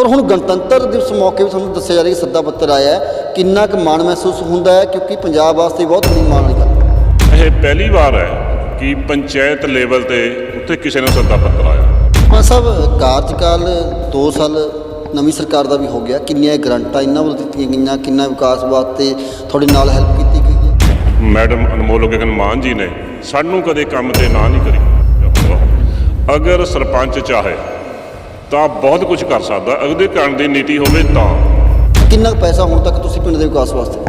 ਪਰ ਹੁਣ ਗਣਤੰਤਰ ਦਿਵਸ ਮੌਕੇ ਵੀ ਤੁਹਾਨੂੰ ਦੱਸਿਆ ਜਾ ਰਿਹਾ ਕਿ ਸੱਦਾ ਪੱਤਰ ਆਇਆ ਹੈ। ਕਿੰਨਾ ਕੁ ਮਾਣ ਮਹਿਸੂਸ ਹੁੰਦਾ ਹੈ ਕਿਉਂਕਿ ਪੰਜਾਬ ਵਾਸਤੇ ਬਹੁਤ ਬੜੀ ਮਾਣ ਵਾਲੀ ਗੱਲ ਹੈ। ਇਹ ਪਹਿਲੀ ਵਾਰ ਹੈ ਕਿ ਪੰਚਾਇਤ ਲੈਵਲ ਤੇ ਉੱਥੇ ਕਿਸੇ ਨੂੰ ਸੱਦਾ ਪੱਤਰ ਆਇਆ। ਮਾਨ ਸਾਹਿਬ ਕਾਰਜਕਾਲ 2 ਸਾਲ ਨਵੀਂ ਸਰਕਾਰ ਦਾ ਵੀ ਹੋ ਗਿਆ। ਕਿੰਨੀਆਂ ਗਰੰਟਾਂ ਇਹਨਾਂ ਵੱਲੋਂ ਦਿੱਤੀਆਂ ਗਈਆਂ? ਕਿੰਨਾ ਵਿਕਾਸ ਵਾਸਤੇ ਤੁਹਾਡੇ ਨਾਲ ਹੈਲਪ ਕੀਤੀ ਗਈ ਹੈ? ਮੈਡਮ ਅਨਮੋਲ ਗਗਨ ਮਾਨ ਜੀ ਨੇ ਸਾਨੂੰ ਕਦੇ ਕੰਮ ਤੇ ਨਾ ਨਹੀਂ ਕਰੀ। ਅਗਰ ਸਰਪੰਚ ਚਾਹੇ ਤਾਂ ਬਹੁਤ ਕੁਝ ਕਰ ਸਕਦਾ। ਅਗਦੇ ਕਰਨ ਦੀ ਨੀਤੀ ਹੋਵੇ ਤਾਂ। ਕਿੰਨਾ ਪੈਸਾ ਹੁਣ ਤੱਕ ਤੁਸੀਂ ਪਿੰਡ ਦੇ ਵਿਕਾਸ ਵਾਸਤੇ?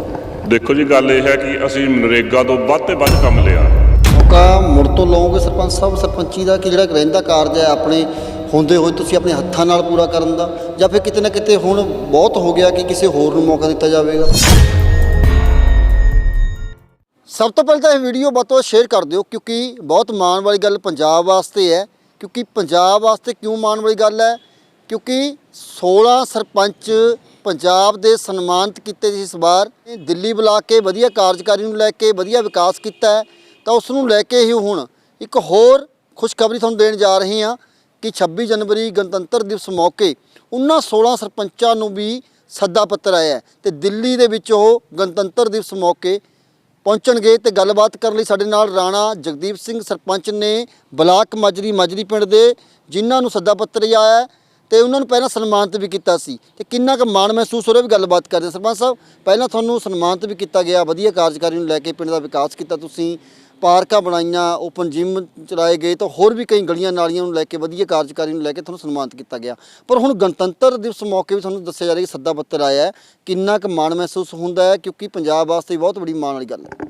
ਦੇਖੋ ਜੀ ਗੱਲ ਇਹ ਹੈ ਕਿ ਅਸੀਂ ਨਰੇਗਾ ਤੋਂ ਵੱਧ ਤੇ ਵੱਧ ਕੰਮ ਲਿਆ। ਮੌਕਾ ਮੁੜ ਤੋਂ ਲਓਗੇ ਸਰਪੰਚ ਸਾਹਿਬ ਸਰਪੰਚੀ ਦਾ ਕਿ ਜਿਹੜਾ ਰਹਿੰਦਾ ਕਾਰਜ ਹੈ ਆਪਣੇ ਹੁੰਦੇ ਹੋਏ ਤੁਸੀਂ ਆਪਣੇ ਹੱਥਾਂ ਨਾਲ ਪੂਰਾ ਕਰਨ ਦਾ? ਜਾਂ ਫਿਰ ਕਿਤੇ ਨਾ ਕਿਤੇ ਹੁਣ ਬਹੁਤ ਹੋ ਗਿਆ ਕਿ ਕਿਸੇ ਹੋਰ ਨੂੰ ਮੌਕਾ ਦਿੱਤਾ ਜਾਵੇਗਾ? ਸਭ ਤੋਂ ਪਹਿਲਾਂ ਤਾਂ ਇਹ ਵੀਡੀਓ ਵੱਧ ਤੋਂ ਵੱਧ ਸ਼ੇਅਰ ਕਰ ਦਿਓ ਕਿਉਂਕਿ ਬਹੁਤ ਮਾਣ ਵਾਲੀ ਗੱਲ ਪੰਜਾਬ ਵਾਸਤੇ ਹੈ। ਕਿਉਂਕਿ ਪੰਜਾਬ ਵਾਸਤੇ ਕਿਉਂ ਮਾਣ ਵਾਲੀ ਗੱਲ ਹੈ? ਕਿਉਂਕਿ 16 ਸਰਪੰਚ ਪੰਜਾਬ ਦੇ ਸਨਮਾਨਿਤ ਕੀਤੇ ਸੀ ਇਸ ਵਾਰ। ਦਿੱਲੀ ਬੁਲਾ ਕੇ ਵਧੀਆ ਕਾਰਜਕਾਰੀ ਨੂੰ ਲੈ ਕੇ ਵਧੀਆ ਵਿਕਾਸ ਕੀਤਾ ਤਾਂ ਉਸ ਨੂੰ ਲੈ ਕੇ ਹੀ ਹੁਣ ਇੱਕ ਹੋਰ ਖੁਸ਼ਖਬਰੀ ਤੁਹਾਨੂੰ ਦੇਣ ਜਾ ਰਹੇ ਹਾਂ ਕਿ 26 ਜਨਵਰੀ ਗਣਤੰਤਰ ਦਿਵਸ ਮੌਕੇ ਉਹਨਾਂ 16 ਸਰਪੰਚਾਂ ਨੂੰ ਵੀ ਸੱਦਾ ਪੱਤਰ ਆਇਆ ਹੈ ਤੇ ਦਿੱਲੀ ਦੇ ਵਿੱਚ ਉਹ ਗਣਤੰਤਰ ਦਿਵਸ ਮੌਕੇ ਪਹੁੰਚਣਗੇ ਤੇ ਗੱਲਬਾਤ ਕਰਨ ਲਈ ਸਾਡੇ ਨਾਲ ਰਾਣਾ ਜਗਦੀਪ ਸਿੰਘ ਸਰਪੰਚ ਨੇ ਬਲਾਕ ਮਾਜਰੀ ਮਾਜਰੀ ਪਿੰਡ ਦੇ ਜਿਨ੍ਹਾਂ ਨੂੰ ਸੱਦਾ ਪੱਤਰ ਆਇਆ ਹੈ ਤੇ ਉਹਨਾਂ ਨੂੰ ਪਹਿਲਾਂ ਸਨਮਾਨਿਤ ਵੀ ਕੀਤਾ ਸੀ। ਤੇ ਕਿੰਨਾ ਕੁ ਮਾਣ ਮਹਿਸੂਸ ਹੋ ਰਿਹਾ ਵੀ ਗੱਲਬਾਤ ਕਰਦੇ ਸਰਪੰਚ ਸਾਹਿਬ? ਪਹਿਲਾਂ ਤੁਹਾਨੂੰ ਸਨਮਾਨਿਤ ਵੀ ਕੀਤਾ ਗਿਆ, ਵਧੀਆ ਕਾਰਜਕਾਰੀ ਨੂੰ ਲੈ ਕੇ ਪਿੰਡ ਦਾ ਵਿਕਾਸ ਕੀਤਾ ਤੁਸੀਂ। ਪਾਰਕਾਂ ਬਣਾਈਆਂ ਓਪਨ ਜਿਮ ਚਲਾਏ ਗਏ ਤਾਂ ਹੋਰ ਵੀ ਕਈ ਗਲੀਆਂ ਨਾਲੀਆਂ ਨੂੰ ਲੈ ਕੇ ਵਧੀਆ ਕਾਰਜਕਾਰੀ ਨੂੰ ਲੈ ਕੇ ਤੁਹਾਨੂੰ ਸਨਮਾਨਿਤ ਕੀਤਾ ਗਿਆ। ਪਰ ਹੁਣ ਗਣਤੰਤਰ ਦਿਵਸ ਮੌਕੇ ਵੀ ਤੁਹਾਨੂੰ ਦੱਸਿਆ ਜਾ ਰਿਹਾ ਕਿ ਸੱਦਾ ਪੱਤਰ ਆਇਆ ਹੈ। ਕਿੰਨਾ ਕੁ ਮਾਣ ਮਹਿਸੂਸ ਹੁੰਦਾ ਹੈ ਕਿਉਂਕਿ ਪੰਜਾਬ ਵਾਸਤੇ ਬਹੁਤ ਬੜੀ ਮਾਣ ਵਾਲੀ ਗੱਲ ਹੈ।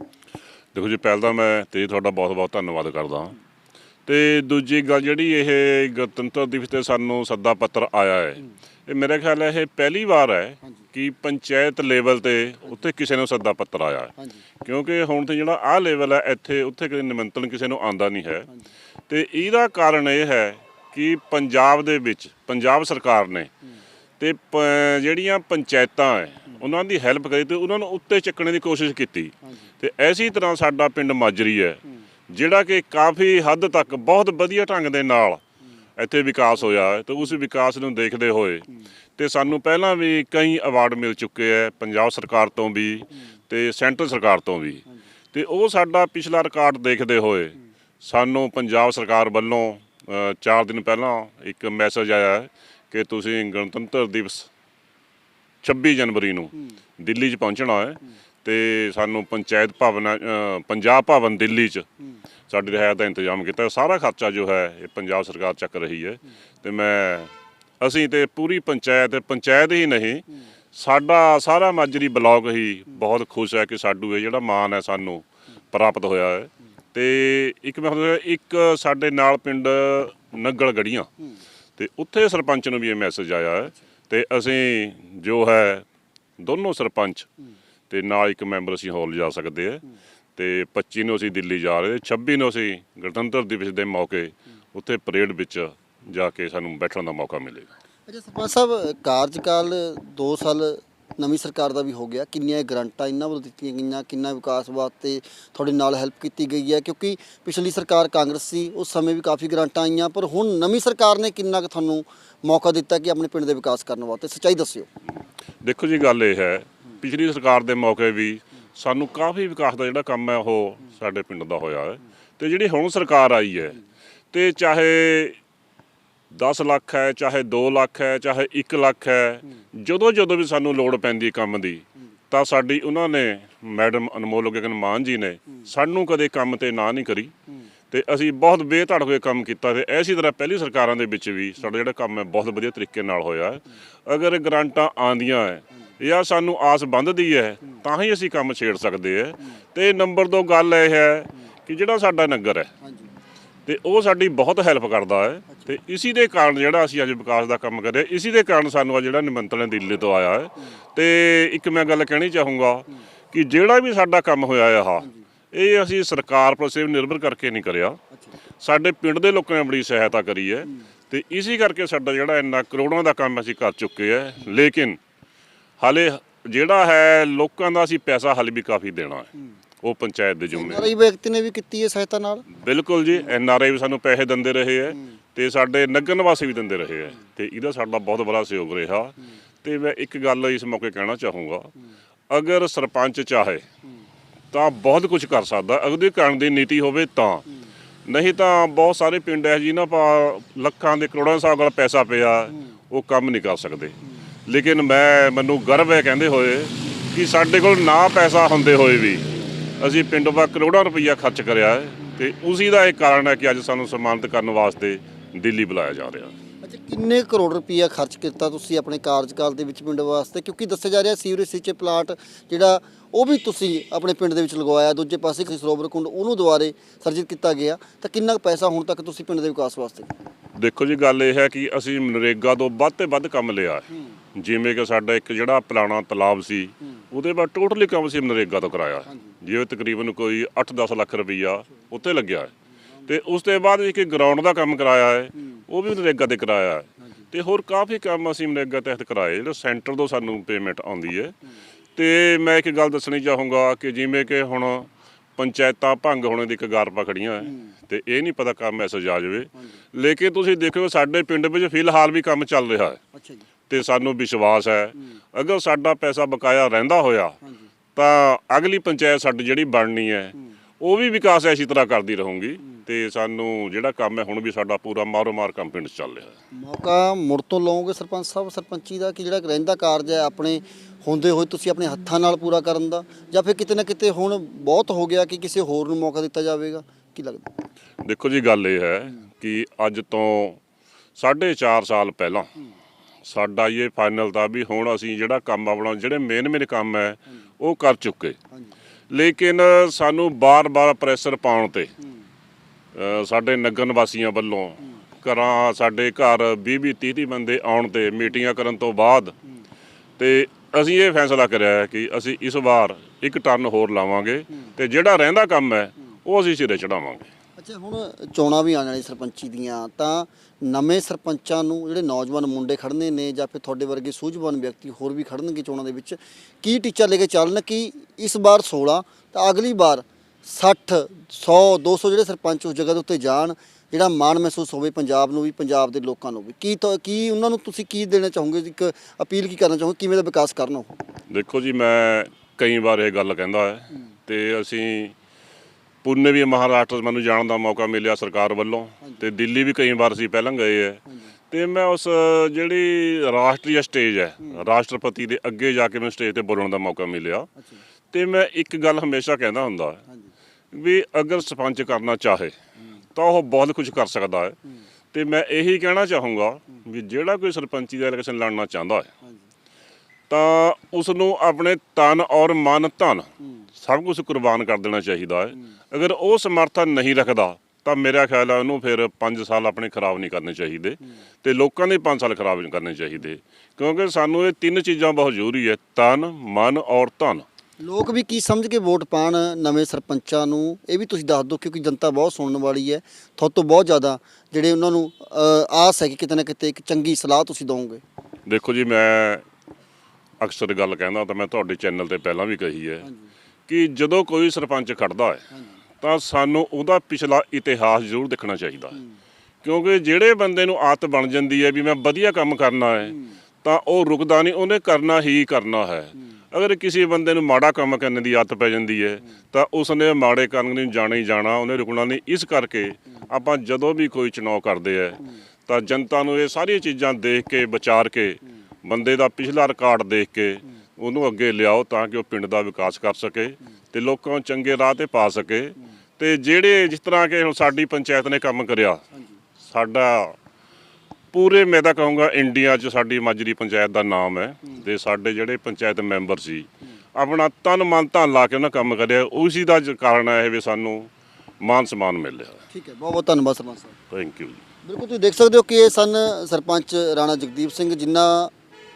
ਦੇਖੋ ਜੀ, ਪਹਿਲ ਤਾਂ ਮੈਂ ਤੇ ਤੁਹਾਡਾ ਬਹੁਤ ਬਹੁਤ ਧੰਨਵਾਦ ਕਰਦਾ ਹਾਂ। ਤੇ ਦੂਜੀ ਗੱਲ ਜਿਹੜੀ ਇਹ ਗਣਤੰਤਰ ਦਿਵਸ ਤੇ ਸਾਨੂੰ ਸੱਦਾ ਪੱਤਰ ਆਇਆ ਹੈ ਇਹ ਮੇਰੇ ਖਿਆਲ ਹੈ ਇਹ ਪਹਿਲੀ ਵਾਰ ਹੈ ਕਿ ਪੰਚਾਇਤ ਲੈਵਲ ਤੇ ਉੱਥੇ ਕਿਸੇ ਨੂੰ ਸੱਦਾ ਪੱਤਰ ਆਇਆ ਹੈ। ਕਿਉਂਕਿ ਹੁਣ ਤੇ ਜਿਹੜਾ ਆਹ ਲੈਵਲ ਹੈ ਇੱਥੇ ਉੱਥੇ ਕਿਸੇ ਨਿਮੰਤਰਣ ਕਿਸੇ ਨੂੰ ਆਂਦਾ ਨਹੀਂ ਹੈ। ਤੇ ਇਹਦਾ ਕਾਰਨ ਇਹ ਹੈ ਕਿ ਪੰਜਾਬ ਦੇ ਵਿੱਚ ਪੰਜਾਬ ਸਰਕਾਰ ਨੇ ਤੇ ਜਿਹੜੀਆਂ ਪੰਚਾਇਤਾਂ ਹੈ ਉਹਨਾਂ ਦੀ ਹੈਲਪ ਕਰੀ ਤੇ ਉਹਨਾਂ ਨੂੰ ਉੱਤੇ ਚੱਕਣ ਦੀ ਕੋਸ਼ਿਸ਼ ਕੀਤੀ। ਤੇ ਐਸੀ ਤਰ੍ਹਾਂ ਸਾਡਾ ਪਿੰਡ ਮਾਜਰੀ ਹੈ। ਜਿਹੜਾ ਕਿ ਕਾਫੀ ਹੱਦ ਤੱਕ ਬਹੁਤ ਵਧੀਆ ਢੰਗ ਦੇ ਨਾਲ ਇੱਥੇ ਵਿਕਾਸ ਹੋਇਆ ਹੈ ਤੇ ਉਸ ਵਿਕਾਸ ਨੂੰ ਦੇਖਦੇ ਹੋਏ ਤੇ ਸਾਨੂੰ ਪਹਿਲਾਂ ਵੀ ਕਈ ਅਵਾਰਡ ਮਿਲ ਚੁੱਕੇ ਹੈ ਪੰਜਾਬ ਸਰਕਾਰ ਤੋਂ ਵੀ ਤੇ ਸੈਂਟਰ ਸਰਕਾਰ ਤੋਂ ਵੀ। ਤੇ ਉਹ ਸਾਡਾ ਪਿਛਲਾ ਰਿਕਾਰਡ ਦੇਖਦੇ ਹੋਏ ਸਾਨੂੰ ਪੰਜਾਬ ਸਰਕਾਰ ਵੱਲੋਂ 4 ਦਿਨ ਪਹਿਲਾਂ ਇੱਕ ਮੈਸੇਜ ਆਇਆ ਕਿ ਤੁਸੀਂ ਗਣਤੰਤਰ ਦਿਵਸ 26 ਜਨਵਰੀ ਨੂੰ ਦਿੱਲੀ 'ਚ ਪਹੁੰਚਣਾ ਹੈ ਤੇ ਸਾਨੂੰ ਪੰਚਾਇਤ ਭਵਨ ਪੰਜਾਬ ਭਵਨ ਦਿੱਲੀ 'ਚ ਸਾਡੀ ਰਿਹਾਇਤ ਦਾ ਇੰਤਜ਼ਾਮ ਕੀਤਾ। ਸਾਰਾ ਖਰਚਾ ਜੋ ਹੈ, ਇਹ ਪੰਜਾਬ ਸਰਕਾਰ ਚੱਕ ਰਹੀ ਹੈ। ਤੇ ਮੈਂ, ਅਸੀਂ ਤੇ ਪੂਰੀ ਪੰਚਾਇਤ ਪੰਚਾਇਤ ਹੀ ਨਹੀਂ, ਸਾਡਾ ਸਾਰਾ ਮਾਜਰੀ ਬਲਾਕ ਹੀ ਬਹੁਤ ਖੁਸ਼ ਹੈ ਕਿ ਸਾਡੂ ਇਹ ਜਿਹੜਾ ਮਾਨ ਹੈ ਸਾਨੂੰ ਪ੍ਰਾਪਤ ਹੋਇਆ ਹੈ। ਤੇ ਇੱਕ ਮੈਂ ਇੱਕ ਸਾਡੇ ਨਾਲ ਪਿੰਡ ਨਗਲ ਗੜੀਆਂ ਤੇ ਉੱਥੇ ਸਰਪੰਚ ਨੂੰ ਵੀ ਇਹ ਮੈਸੇਜ ਆਇਆ ਹੈ। ਤੇ ਅਸੀਂ ਜੋ ਹੈ, ਦੋਨੋਂ ਸਰਪੰਚ ਤੇ ਨਾਲ ਇੱਕ ਮੈਂਬਰ ਅਸੀਂ ਹੌਲ ਜਾ ਸਕਦੇ ਆ ਤੇ 25 ਨੂੰ ਅਸੀਂ ਦਿੱਲੀ ਜਾ ਰਹੇ 26 ਨੂੰ ਅਸੀਂ ਗਣਤੰਤਰ ਦਿਵਸ ਦੇ ਮੌਕੇ ਉੱਥੇ ਪਰੇਡ ਵਿੱਚ ਜਾ ਕੇ ਸਾਨੂੰ ਬੈਠਣ ਦਾ ਮੌਕਾ ਮਿਲੇਗਾ। ਅੱਛਾ ਸਰਪੰਚ ਸਾਹਿਬ ਕਾਰਜਕਾਲ 2 ਸਾਲ ਨਵੀਂ ਸਰਕਾਰ ਦਾ ਵੀ ਹੋ ਗਿਆ। ਕਿੰਨੀਆਂ ਗਰੰਟਾਂ ਇਹਨਾਂ ਵੱਲੋਂ ਦਿੱਤੀਆਂ ਗਈਆਂ? ਕਿੰਨਾ ਵਿਕਾਸ ਵਾਸਤੇ ਤੁਹਾਡੇ ਨਾਲ ਹੈਲਪ ਕੀਤੀ ਗਈ ਹੈ? ਕਿਉਂਕਿ ਪਿਛਲੀ ਸਰਕਾਰ ਕਾਂਗਰਸ ਸੀ ਉਸ ਸਮੇਂ ਵੀ ਕਾਫੀ ਗਰੰਟਾਂ ਆਈਆਂ ਪਰ ਹੁਣ ਨਵੀਂ ਸਰਕਾਰ ਨੇ ਕਿੰਨਾ ਕੁ ਤੁਹਾਨੂੰ ਮੌਕਾ ਦਿੱਤਾ ਕਿ ਆਪਣੇ ਪਿੰਡ ਦੇ ਵਿਕਾਸ ਕਰਨ ਵਾਸਤੇ? ਸੱਚਾਈ ਦੱਸਿਓ। ਦੇਖੋ ਜੀ ਗੱਲ ਇਹ ਹੈ ਪਿਛਲੀ ਸਰਕਾਰ ਦੇ ਮੌਕੇ ਵੀ ਸਾਨੂੰ ਕਾਫੀ ਵਿਕਾਸ ਦਾ ਜਿਹੜਾ ਕੰਮ ਹੈ ਉਹ ਸਾਡੇ ਪਿੰਡ ਦਾ ਹੋਇਆ ਹੈ। ਤੇ ਜਿਹੜੀ ਹੁਣ ਸਰਕਾਰ ਆਈ ਹੈ, ਤੇ ਚਾਹੇ 10 ਲੱਖ ਹੈ, ਚਾਹੇ 2 ਲੱਖ ਹੈ, ਚਾਹੇ 1 ਲੱਖ ਹੈ ਜਦੋਂ ਜਦੋਂ ਵੀ ਸਾਨੂੰ ਲੋੜ ਪੈਂਦੀ ਕੰਮ ਦੀ, ਤਾਂ ਸਾਡੀ ਉਹਨਾਂ ਨੇ, ਮੈਡਮ ਅਨਮੋਲ ਗਗਨ ਮਾਨ ਜੀ ਨੇ ਸਾਨੂੰ ਕਦੇ ਕੰਮ ਤੇ ਨਾ ਨਹੀਂ ਕਰੀ। ਤੇ ਅਸੀਂ ਬਹੁਤ ਬੇਧੜਕ ਹੋਏ ਕੰਮ ਕੀਤਾ ਤੇ ਐਸੀ ਤਰ੍ਹਾਂ ਪਹਿਲੀ ਸਰਕਾਰਾਂ ਦੇ ਵਿੱਚ ਵੀ ਸਾਡਾ ਜਿਹੜਾ ਕੰਮ ਹੈ ਬਹੁਤ ਵਧੀਆ ਤਰੀਕੇ ਨਾਲ ਹੋਇਆ ਹੈ। ਅਗਰ ਗ੍ਰਾਂਟਾਂ ਆਂਦੀਆਂ ਹੈ ਜਾਂ ਸਾਨੂੰ ਆਸ ਬੰਧਦੀ ਹੈ ਤਾਂ ਹੀ ਅਸੀਂ ਕੰਮ ਛੇੜ ਸਕਦੇ ਹਾਂ। ਤੇ ਨੰਬਰ 2 ਗੱਲ ਇਹ ਹੈ ਕਿ ਜਿਹੜਾ ਸਾਡਾ ਨਗਰ ਹੈ ਤੇ ਉਹ ਸਾਡੀ ਬਹੁਤ ਹੈਲਪ ਕਰਦਾ ਹੈ। ਤੇ ਇਸੀ ਦੇ ਕਾਰਨ ਜਿਹੜਾ ਅਸੀਂ ਅੱਜ ਵਿਕਾਸ ਦਾ ਕੰਮ ਕਰ ਰਹੇ ਇਸੀ ਦੇ ਕਾਰਨ ਸਾਨੂੰ ਆ ਜਿਹੜਾ ਨਿਮੰਤਰਣ ਦਿੱਲੀ ਤੋਂ ਆਇਆ ਹੈ। ਤੇ ਇੱਕ ਮੈਂ ਗੱਲ ਕਹਿਣੀ ਚਾਹੂੰਗਾ ਕਿ ਜਿਹੜਾ ਵੀ ਸਾਡਾ ਕੰਮ ਹੋਇਆ ਹੈ ਆਹ ਇਹ ਅਸੀਂ ਸਰਕਾਰ ਪਰ ਨਿਰਭਰ ਕਰਕੇ ਨਹੀਂ ਕਰਿਆ। ਸਾਡੇ ਪਿੰਡ ਦੇ ਲੋਕਾਂ ਨੇ ਬੜੀ ਸਹਾਇਤਾ ਕਰੀ ਹੈ। ਤੇ ਇਸੀ ਕਰਕੇ ਸਾਡਾ ਜਿਹੜਾ ਇੰਨਾ ਕਰੋੜਾਂ ਦਾ ਕੰਮ ਅਸੀਂ ਕਰ ਚੁੱਕੇ ਹੈ। ਲੇਕਿਨ ਹਾਲੇ ਜਿਹੜਾ ਹੈ ਲੋਕਾਂ ਦਾ ਅਸੀਂ ਪੈਸਾ ਹਾਲੇ ਵੀ ਕਾਫੀ ਦੇਣਾ ਹੈ। ਉਹ ਪੰਚਾਇਤ ਦੇ ਜ਼ਿੰਮੇ। ਐਨਆਰਆਈ ਵਿਅਕਤੀ ਨੇ ਵੀ ਕੀਤੀ ਹੈ ਸਹਾਇਤਾ ਨਾਲ? ਬਿਲਕੁਲ ਜੀ ਐਨ ਆਰ ਆਈ ਵੀ ਸਾਨੂੰ ਪੈਸੇ ਦਿੰਦੇ ਰਹੇ ਹੈ ਤੇ ਸਾਡੇ ਨਗਰ ਨਿਵਾਸੀ ਵੀ ਦਿੰਦੇ ਰਹੇ ਆ ਤੇ ਇਹਦਾ ਸਾਡਾ ਬਹੁਤ ਬੜਾ ਸਹਿਯੋਗ ਰਿਹਾ। ਤੇ ਮੈਂ ਇੱਕ ਗੱਲ ਇਸ ਮੌਕੇ ਕਹਿਣਾ ਚਾਹੂੰਗਾ ਅਗਰ ਸਰਪੰਚ ਚਾਹੇ ਤਾਂ ਬਹੁਤ ਕੁਝ ਕਰ ਸਕਦਾ। ਅਗਦੀ ਕਰਨ ਦੀ ਨੀਤੀ ਹੋਵੇ ਤਾਂ। ਨਹੀਂ ਤਾਂ ਬਹੁਤ ਸਾਰੇ ਪਿੰਡ ਹੈ ਜਿਨ੍ਹਾਂ ਪਾ ਲੱਖਾਂ ਦੇ ਕਰੋੜਾਂ ਹਿਸਾਬ ਨਾਲ ਪੈਸਾ ਪਿਆ ਉਹ ਕੰਮ ਨਹੀਂ ਕਰ ਸਕਦੇ। ਲੇਕਿਨ ਮੈਂ ਮੈਨੂੰ ਗਰਵ ਹੈ ਕਹਿੰਦੇ ਹੋਏ ਕਿ ਸਾਡੇ ਕੋਲ ਨਾ ਪੈਸਾ ਹੁੰਦੇ ਹੋਏ ਵੀ ਅਸੀਂ ਪਿੰਡੋਂ ਬਾ ਕਰੋੜਾਂ ਰੁਪਈਆ ਖਰਚ ਕਰਿਆ ਹੈ ਤੇ ਉਸੇ ਦਾ ਇਹ ਕਾਰਨ ਹੈ ਕਿ ਅੱਜ ਸਾਨੂੰ ਸਨਮਾਨਿਤ ਕਰਨ ਵਾਸਤੇ ਦਿੱਲੀ ਬੁਲਾਇਆ ਜਾ ਰਿਹਾ। ਅੱਛਾ ਕਿੰਨੇ ਕਰੋੜ ਰੁਪਈਆ ਖਰਚ ਕੀਤਾ ਤੁਸੀਂ ਆਪਣੇ ਕਾਰਜਕਾਲ ਦੇ ਵਿੱਚ ਪਿੰਡ ਵਾਸਤੇ? ਕਿਉਂਕਿ ਦੱਸਿਆ ਜਾ ਰਿਹਾ ਸੀਵਰੇਜ ਸੀਚੇ ਪਲਾਂਟ ਜਿਹੜਾ ਉਹ ਵੀ ਤੁਸੀਂ ਆਪਣੇ ਪਿੰਡ ਦੇ ਵਿੱਚ ਲਗਵਾਇਆ ਦੂਜੇ ਪਾਸੇ ਸਰੋਵਰ ਕੁੰਡ ਉਹਨੂੰ ਦੁਬਾਰੇ ਸਰਜਿਤ ਕੀਤਾ ਗਿਆ। ਤਾਂ ਕਿੰਨਾ ਪੈਸਾ ਹੁਣ ਤੱਕ ਤੁਸੀਂ ਪਿੰਡ ਦੇ ਵਿਕਾਸ ਵਾਸਤੇ? ਦੇਖੋ ਜੀ ਗੱਲ ਇਹ ਹੈ ਕਿ ਅਸੀਂ ਮਨਰੇਗਾ ਤੋਂ ਵੱਧ ਤੇ ਵੱਧ ਕੰਮ ਲਿਆ ਹੈ। ਜਿਵੇਂ ਕਿ ਸਾਡਾ ਇੱਕ ਜਿਹੜਾ ਪੁਰਾਣਾ ਤਲਾਬ ਸੀ ਉਹਦੇ ਬਾਅਦ ਟੋਟਲੀ ਕੰਮ ਅਸੀਂ ਮਨਰੇਗਾ ਤੋਂ ਕਰਾਇਆ। ਜਿਵੇਂ ਤਕਰੀਬਨ ਕੋਈ 8-10 ਲੱਖ ਰੁਪਈਆ ਉੱਤੇ ਲੱਗਿਆ ਹੈ। ਤੇ ਉਸ ਤੋਂ ਬਾਅਦ ਇੱਕ ਗਰਾਊਂਡ ਦਾ ਕੰਮ ਕਰਾਇਆ ਹੈ ਉਹ ਵੀ ਮਨਰੇਗਾ ਤੇ ਕਰਾਇਆ ਹੈ। ਤੇ ਹੋਰ ਕਾਫੀ ਕੰਮ ਅਸੀਂ ਮਨਰੇਗਾ ਤਹਿਤ ਕਰਾਏ ਜਿਹੜਾ ਸੈਂਟਰ ਤੋਂ ਸਾਨੂੰ ਪੇਮੈਂਟ ਆਉਂਦੀ ਹੈ। ਤੇ ਮੈਂ ਇੱਕ ਗੱਲ ਦੱਸਣੀ ਚਾਹੂੰਗਾ ਕਿ ਜਿਵੇਂ ਕਿ ਹੁਣ ਪੰਚਾਇਤਾਂ ਭੰਗ ਹੋਣੇ ਦੀ ਕਗਾਰ ਪਾ ਖੜੀਆਂ ਹੈ ਤੇ ਇਹ ਨਹੀਂ ਪਤਾ ਕੰਮ ਮੈਸੇਜ ਆ ਜਾਵੇ। ਲੇਕਿਨ ਤੁਸੀਂ ਦੇਖੋ ਸਾਡੇ ਪਿੰਡ ਵਿੱਚ ਫਿਲਹਾਲ ਵੀ ਕੰਮ ਚੱਲ ਰਿਹਾ ਹੈ। ਅੱਛਾ ਜੀ। ਤੇ ਸਾਨੂੰ ਵਿਸ਼ਵਾਸ ਹੈ। ਅਗਰ ਸਾਡਾ ਪੈਸਾ ਬਕਾਇਆ ਰਹਿੰਦਾ ਹੋਇਆ ਤਾਂ ਅਗਲੀ ਪੰਚਾਇਤ ਸਾਡੀ ਜਿਹੜੀ ਬਣਨੀ ਹੈ ਉਹ ਵੀ ਵਿਕਾਸ ਐਸੀ ਤਰ੍ਹਾਂ ਕਰਦੀ ਰਹੂਗੀ ਤੇ ਸਾਨੂੰ ਜਿਹੜਾ ਕੰਮ ਹੈ ਹੁਣ ਵੀ ਸਾਡਾ ਪੂਰਾ ਮਾਰੋ ਮਾਰ ਕੰਮ ਪਿੰਡ 'ਚ ਚੱਲ ਰਿਹਾ ਹੈ। ਮੌਕਾ ਮੁੜ ਤੋਂ ਲਓਗੇ ਸਰਪੰਚ ਸਾਹਿਬ? ਸਰਪੰਚੀ ਦਾ ਕਿ ਜਿਹੜਾ ਰਹਿੰਦਾ ਕਾਰਜ ਹੈ ਆਪਣੇ ਹੁੰਦੇ ਹੋਏ ਤੁਸੀਂ ਆਪਣੇ ਹੱਥਾਂ ਨਾਲ ਪੂਰਾ ਕਰਨ ਦਾ ਜਾਂ ਫਿਰ ਕਿਤੇ ਨਾ ਕਿਤੇ ਹੁਣ ਬਹੁਤ ਹੋ ਗਿਆ ਕਿ ਕਿਸੇ ਹੋਰ ਨੂੰ ਮੌਕਾ ਦਿੱਤਾ ਜਾਵੇਗਾ? ਕੀ ਲੱਗਦਾ? ਦੇਖੋ ਜੀ ਗੱਲ ਇਹ ਹੈ ਕਿ ਅੱਜ ਤੋਂ 4.5 ਸਾਲ ਪਹਿਲਾਂ ਸਾਡਾ ਇਹ ਫਾਈਨਲ ਤਾਂ ਵੀ ਹੁਣ ਅਸੀਂ ਜਿਹੜਾ ਕੰਮ ਆਪਣਾ ਜਿਹੜੇ ਮੇਨ ਮੇਨ ਕੰਮ ਹੈ ਉਹ ਕਰ ਚੁੱਕੇ। ਲੇਕਿਨ ਸਾਨੂੰ ਬਾਰ-ਬਾਰ ਪ੍ਰੈਸ਼ਰ ਪਾਉਣ ਤੇ ਸਾਡੇ ਨਗਰ ਨਿਵਾਸੀਆਂ ਵੱਲੋਂ ਘਰਾਂ ਸਾਡੇ ਘਰ 20-20 30-30 ਬੰਦੇ ਆਉਣ ਤੇ ਮੀਟਿੰਗਾਂ ਕਰਨ ਤੋਂ ਬਾਅਦ ਤੇ ਅਸੀਂ ਇਹ ਫੈਸਲਾ ਕਰਿਆ ਕਿ ਅਸੀਂ ਇਸ ਵਾਰ ਇੱਕ ਟਰਨ ਹੋਰ ਲਾਵਾਂਗੇ ਤੇ ਜਿਹੜਾ ਰਹਿੰਦਾ ਕੰਮ ਹੈ ਉਹ ਅਸੀਂ ਸਿਰੇ ਚੜਾਵਾਂਗੇ। ਅੱਛਾ, ਹੁਣ ਚੋਣਾਂ ਵੀ ਆਉਣ ਵਾਲੀ ਸਰਪੰਚੀ ਦੀਆਂ, ਤਾਂ ਨਵੇਂ ਸਰਪੰਚਾਂ ਨੂੰ ਜਿਹੜੇ ਨੌਜਵਾਨ ਮੁੰਡੇ ਖੜਨੇ ਨੇ ਜਾਂ ਫਿਰ ਤੁਹਾਡੇ ਵਰਗੇ ਸੂਝਵਾਨ ਵਿਅਕਤੀ ਹੋਰ ਵੀ ਖੜਨਗੇ ਚੋਣਾਂ ਦੇ ਵਿੱਚ, ਕੀ ਟੀਚਾ ਲੈ ਕੇ ਚੱਲਣ? ਕਿ ਇਸ ਵਾਰ 16 ਤਾਂ ਅਗਲੀ ਵਾਰ 60 100 200 ਜਿਹੜੇ ਸਰਪੰਚ ਉਸ ਜਗ੍ਹਾ ਦੇ ਉੱਤੇ ਜਾਣ, ਜਿਹੜਾ ਮਾਣ ਮਹਿਸੂਸ ਹੋਵੇ ਪੰਜਾਬ ਨੂੰ ਵੀ, ਪੰਜਾਬ ਦੇ ਲੋਕਾਂ ਨੂੰ ਵੀ, ਕੀ ਤਾਂ, ਕੀ ਉਹਨਾਂ ਨੂੰ ਤੁਸੀਂ ਕੀ ਦੇਣਾ ਚਾਹੋਗੇ? ਇੱਕ ਅਪੀਲ ਕੀ ਕਰਨਾ ਚਾਹੋਗੇ? ਕਿਵੇਂ ਦਾ ਵਿਕਾਸ ਕਰਨਾ ਉਹ? ਦੇਖੋ ਜੀ, ਮੈਂ ਕਈ ਵਾਰ ਇਹ ਗੱਲ ਕਹਿੰਦਾ ਹੈ, ਤੇ ਅਸੀਂ ਪੁਣੇ ਵੀ ਮਹਾਰਾਸ਼ਟਰ ਮੈਨੂੰ ਜਾਣ ਦਾ ਮੌਕਾ ਮਿਲਿਆ ਸਰਕਾਰ ਵੱਲੋਂ ਤੇ ਦਿੱਲੀ ਵੀ ਕਈ ਵਾਰ ਅਸੀਂ ਪਹਿਲਾਂ ਗਏ ਹੈ। ਤੇ ਮੈਂ ਉਸ ਜਿਹੜੀ ਰਾਸ਼ਟਰੀ ਸਟੇਜ ਹੈ ਰਾਸ਼ਟਰਪਤੀ ਦੇ ਅੱਗੇ ਜਾ ਕੇ ਮੈਨੂੰ ਸਟੇਜ ਤੇ ਬੋਲਣ ਦਾ ਮੌਕਾ ਮਿਲਿਆ। ਤੇ ਮੈਂ ਇੱਕ ਗੱਲ ਹਮੇਸ਼ਾ ਕਹਿੰਦਾ ਹੁੰਦਾ ਵੀ ਅਗਰ ਸਰਪੰਚ ਕਰਨਾ ਚਾਹੇ ਤਾਂ ਉਹ ਬਹੁਤ ਕੁਝ ਕਰ ਸਕਦਾ ਹੈ। ਤੇ ਮੈਂ ਇਹੀ ਕਹਿਣਾ ਚਾਹੂੰਗਾ ਵੀ ਜਿਹੜਾ ਕੋਈ ਸਰਪੰਚੀ ਦਾ ਇਲੈਕਸ਼ਨ ਲੜਨਾ ਚਾਹੁੰਦਾ ਹੈ ਤਾਂ ਉਸ ਨੂੰ ਆਪਣੇ ਤਨ ਔਰ ਮਨ ਧਨ ਸਭ ਕੁਝ ਕੁਰਬਾਨ ਕਰ ਦੇਣਾ ਚਾਹੀਦਾ ਹੈ। ਅਗਰ ਉਹ ਸਮਰਥਨ ਨਹੀਂ ਰੱਖਦਾ ਤਾਂ ਮੇਰਾ ਖਿਆਲ ਹੈ ਉਹਨੂੰ ਫਿਰ 5 ਸਾਲ ਆਪਣੇ ਖਰਾਬ ਨਹੀਂ ਕਰਨੇ ਚਾਹੀਦੇ ਤੇ ਲੋਕਾਂ ਦੇ 5 ਸਾਲ ਖਰਾਬ ਨਹੀਂ ਕਰਨੇ ਚਾਹੀਦੇ। ਕਿਉਂਕਿ ਸਾਨੂੰ ਇਹ ਤਿੰਨ ਚੀਜ਼ਾਂ ਬਹੁਤ ਜ਼ਰੂਰੀ ਹੈ ਤਨ ਮਨ ਔਰ ਧਨ। ਲੋਕ ਵੀ ਕੀ ਸਮਝ ਕੇ ਵੋਟ ਪਾਣ ਨਵੇਂ ਸਰਪੰਚਾਂ ਨੂੰ ਇਹ ਵੀ ਤੁਸੀਂ ਦੱਸ ਦਿਓ ਕਿਉਂਕਿ ਜਨਤਾ ਬਹੁਤ ਸੁਣਨ ਵਾਲੀ ਹੈ। ਤੋਂ ਬਹੁਤ ਜ਼ਿਆਦਾ ਜਿਹੜੇ ਉਹਨਾਂ ਨੂੰ ਆਸ ਹੈ ਕਿ ਕਿਤੇ ਨਾ ਕਿਤੇ ਇੱਕ ਚੰਗੀ ਸਲਾਹ ਤੁਸੀਂ ਦਿਓਗੇ ਦੇਖੋ ਜੀ ਮੈਂ ਅਕਸਰ ਗੱਲ ਕਹਿੰਦਾ ਤਾਂ ਮੈਂ ਤੁਹਾਡੇ ਚੈਨਲ ਤੇ ਪਹਿਲਾਂ ਵੀ ਕਹੀ ਹੈ ਕਿ ਜਦੋਂ ਕੋਈ ਸਰਪੰਚ ਖੜਦਾ ਹੈ ਤਾਂ ਸਾਨੂੰ ਉਹਦਾ ਪਿਛਲਾ ਇਤਿਹਾਸ ਜ਼ਰੂਰ ਦੇਖਣਾ ਚਾਹੀਦਾ ਹੈ। ਕਿਉਂਕਿ ਜਿਹੜੇ ਬੰਦੇ ਨੂੰ ਆਦਤ ਬਣ ਜਾਂਦੀ ਹੈ ਵੀ ਮੈਂ ਵਧੀਆ ਕੰਮ ਕਰਨਾ ਹੈ ਤਾਂ ਉਹ ਰੁਕਦਾ ਨਹੀਂ ਉਹਨੇ ਕਰਨਾ ਹੀ ਕਰਨਾ ਹੈ। ਅਗਰ ਕਿਸੇ ਬੰਦੇ ਨੂੰ ਮਾੜਾ ਕੰਮ ਕਰਨ ਦੀ ਆਦਤ ਪੈ ਜਾਂਦੀ ਹੈ ਤਾਂ ਉਸਨੇ ਮਾੜੇ ਕਰਨ ਨੂੰ ਜਾਣਾ ਹੀ ਜਾਣਾ ਉਹਨੇ ਰੁਕਣਾ ਨਹੀਂ। ਇਸ ਕਰਕੇ ਆਪਾਂ ਜਦੋਂ ਵੀ ਕੋਈ ਚੁਣਾਵ ਕਰਦੇ ਆ ਤਾਂ ਜਨਤਾ ਨੂੰ ਇਹ ਸਾਰੀਆਂ ਚੀਜ਼ਾਂ ਦੇਖ ਕੇ ਵਿਚਾਰ ਕੇ ਬੰਦੇ ਦਾ ਪਿਛਲਾ ਰਿਕਾਰਡ ਦੇਖ ਕੇ ਉਹਨੂੰ ਅੱਗੇ ਲਿਆਓ ਤਾਂ ਕਿ ਉਹ ਪਿੰਡ ਦਾ ਵਿਕਾਸ ਕਰ ਸਕੇ ਤੇ ਲੋਕਾਂ ਨੂੰ ਚੰਗੇ ਰਾਹ ਤੇ ਪਾ ਸਕੇ। ਤੇ ਜਿਹੜੇ ਜਿਸ ਤਰ੍ਹਾਂ ਕਿ ਹੁਣ ਸਾਡੀ ਪੰਚਾਇਤ ਨੇ ਕੰਮ ਕਰਿਆ ਸਾਡਾ ਪੂਰੇ ਮੈਂ ਤਾਂ ਕਹੂੰਗਾ ਇੰਡੀਆ 'ਚ ਸਾਡੀ ਮਾਜਰੀ ਪੰਚਾਇਤ ਦਾ ਨਾਮ ਹੈ ਤੇ ਸਾਡੇ ਜਿਹੜੇ ਪੰਚਾਇਤ ਮੈਂਬਰ ਸੀ ਆਪਣਾ ਤਨ ਮਨ ਧਨ ਲਾ ਕੇ ਉਹਨਾਂ ਕੰਮ ਕਰਿਆ ਉਸੇ ਦਾ ਕਾਰਨ ਹੈ ਵੀ ਸਾਨੂੰ ਮਾਨ ਸਨਮਾਨ ਮਿਲ ਰਿਹਾ। ਠੀਕ ਹੈ ਬਹੁਤ ਬਹੁਤ ਧੰਨਵਾਦ ਸਰਪੰਚ ਸਾਹਿਬ। ਥੈਂਕ ਯੂ ਬਿਲਕੁਲ ਤੁਸੀਂ ਦੇਖ ਸਕਦੇ ਹੋ ਕਿ ਇਹ ਸਨ ਸਰਪੰਚ ਰਾਣਾ ਜਗਦੀਪ ਸਿੰਘ ਜਿਨ੍ਹਾਂ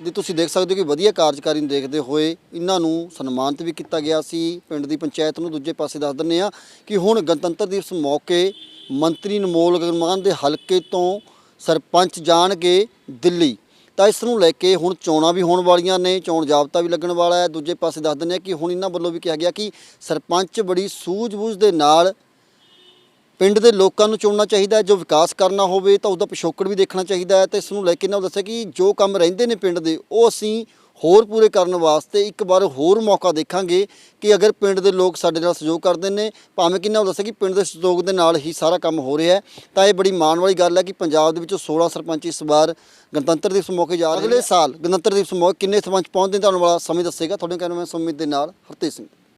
ਦੀ ਤੁਸੀਂ ਦੇਖ ਸਕਦੇ ਹੋ ਕਿ ਵਧੀਆ ਕਾਰਜਕਾਰੀ ਨੂੰ ਦੇਖਦੇ ਹੋਏ ਇਹਨਾਂ ਨੂੰ ਸਨਮਾਨਿਤ ਵੀ ਕੀਤਾ ਗਿਆ ਸੀ। ਪਿੰਡ ਦੀ ਪੰਚਾਇਤ ਨੂੰ ਦੂਜੇ ਪਾਸੇ ਦੱਸ ਦਿੰਨੇ ਆ ਕਿ ਹੁਣ ਗਣਤੰਤਰ ਦਿਵਸ ਮੌਕੇ ਮੰਤਰੀ ਅਨਮੋਲ ਗਗਨਮਾਨ ਦੇ ਹਲਕੇ ਤੋਂ ਸਰਪੰਚ ਜਾਣਗੇ ਦਿੱਲੀ। ਤਾਂ ਇਸ ਨੂੰ ਲੈ ਕੇ ਹੁਣ ਚੋਣਾਂ ਵੀ ਹੋਣ ਵਾਲੀਆਂ ਨੇ, ਚੋਣ ਜਾਬਤਾ ਵੀ ਲੱਗਣ ਵਾਲਾ ਹੈ। ਦੂਜੇ ਪਾਸੇ ਦੱਸ ਦਿੰਨੇ ਆ ਕਿ ਹੁਣ ਇਹਨਾਂ ਵੱਲੋਂ ਵੀ ਕਿਹਾ ਗਿਆ ਕਿ ਸਰਪੰਚ ਬੜੀ ਸੂਝ-ਬੂਝ ਦੇ ਨਾਲ ਪਿੰਡ ਦੇ ਲੋਕਾਂ ਨੂੰ ਚੁਣਨਾ ਚਾਹੀਦਾ ਜੋ ਵਿਕਾਸ ਕਰਨਾ ਹੋਵੇ ਤਾਂ ਉਹਦਾ ਪਿਛੋਕੜ ਵੀ ਦੇਖਣਾ ਚਾਹੀਦਾ ਹੈ ਤੇ ਇਸ ਨੂੰ ਲੈ ਕੇ ਨਾ ਉਹ ਦੱਸਿਆ ਕਿ ਜੋ ਕੰਮ ਰਹਿੰਦੇ ਨੇ ਪਿੰਡ ਦੇ ਉਹ ਅਸੀਂ ਹੋਰ ਪੂਰੇ ਕਰਨ ਵਾਸਤੇ ਇੱਕ ਵਾਰ ਹੋਰ ਮੌਕਾ ਦੇਖਾਂਗੇ ਕਿ ਅਗਰ ਪਿੰਡ ਦੇ ਲੋਕ ਸਾਡੇ ਨਾਲ ਸਹਿਯੋਗ ਕਰਦੇ ਨੇ ਭਾਵੇਂ ਕਿੰਨਾ ਉਹ ਦੱਸਿਆ ਕਿ ਪਿੰਡ ਦੇ ਸਹਿਯੋਗ ਦੇ ਨਾਲ ਹੀ ਸਾਰਾ ਕੰਮ ਹੋ ਰਿਹਾ ਹੈ ਤਾਂ ਇਹ ਬੜੀ ਮਾਣ ਵਾਲੀ ਗੱਲ ਹੈ ਕਿ ਪੰਜਾਬ ਦੇ ਵਿੱਚੋਂ 16 ਸਰਪੰਚ ਇਸ ਵਾਰ ਗਣਤੰਤਰ ਦਿਵਸ ਮੌਕੇ ਜਾ ਰਹੇ ਨੇ। ਅਗਲੇ ਸਾਲ ਗਣਤੰਤਰ ਦਿਵਸ ਮੌਕੇ ਕਿੰਨੇ ਸਰਪੰਚ ਪਹੁੰਚਦੇ ਨੇ ਤੁਹਾਨੂੰ ਵਾਲਾ ਸਮੇਂ ਦੱਸੇਗਾ ਤੁਹਾਡੇ ਕੈਮਰਾਮੈਨ ਸੁਮਿਤ ਦੇ ਨਾਲ ਹਰਤੇਜ ਸਿੰਘ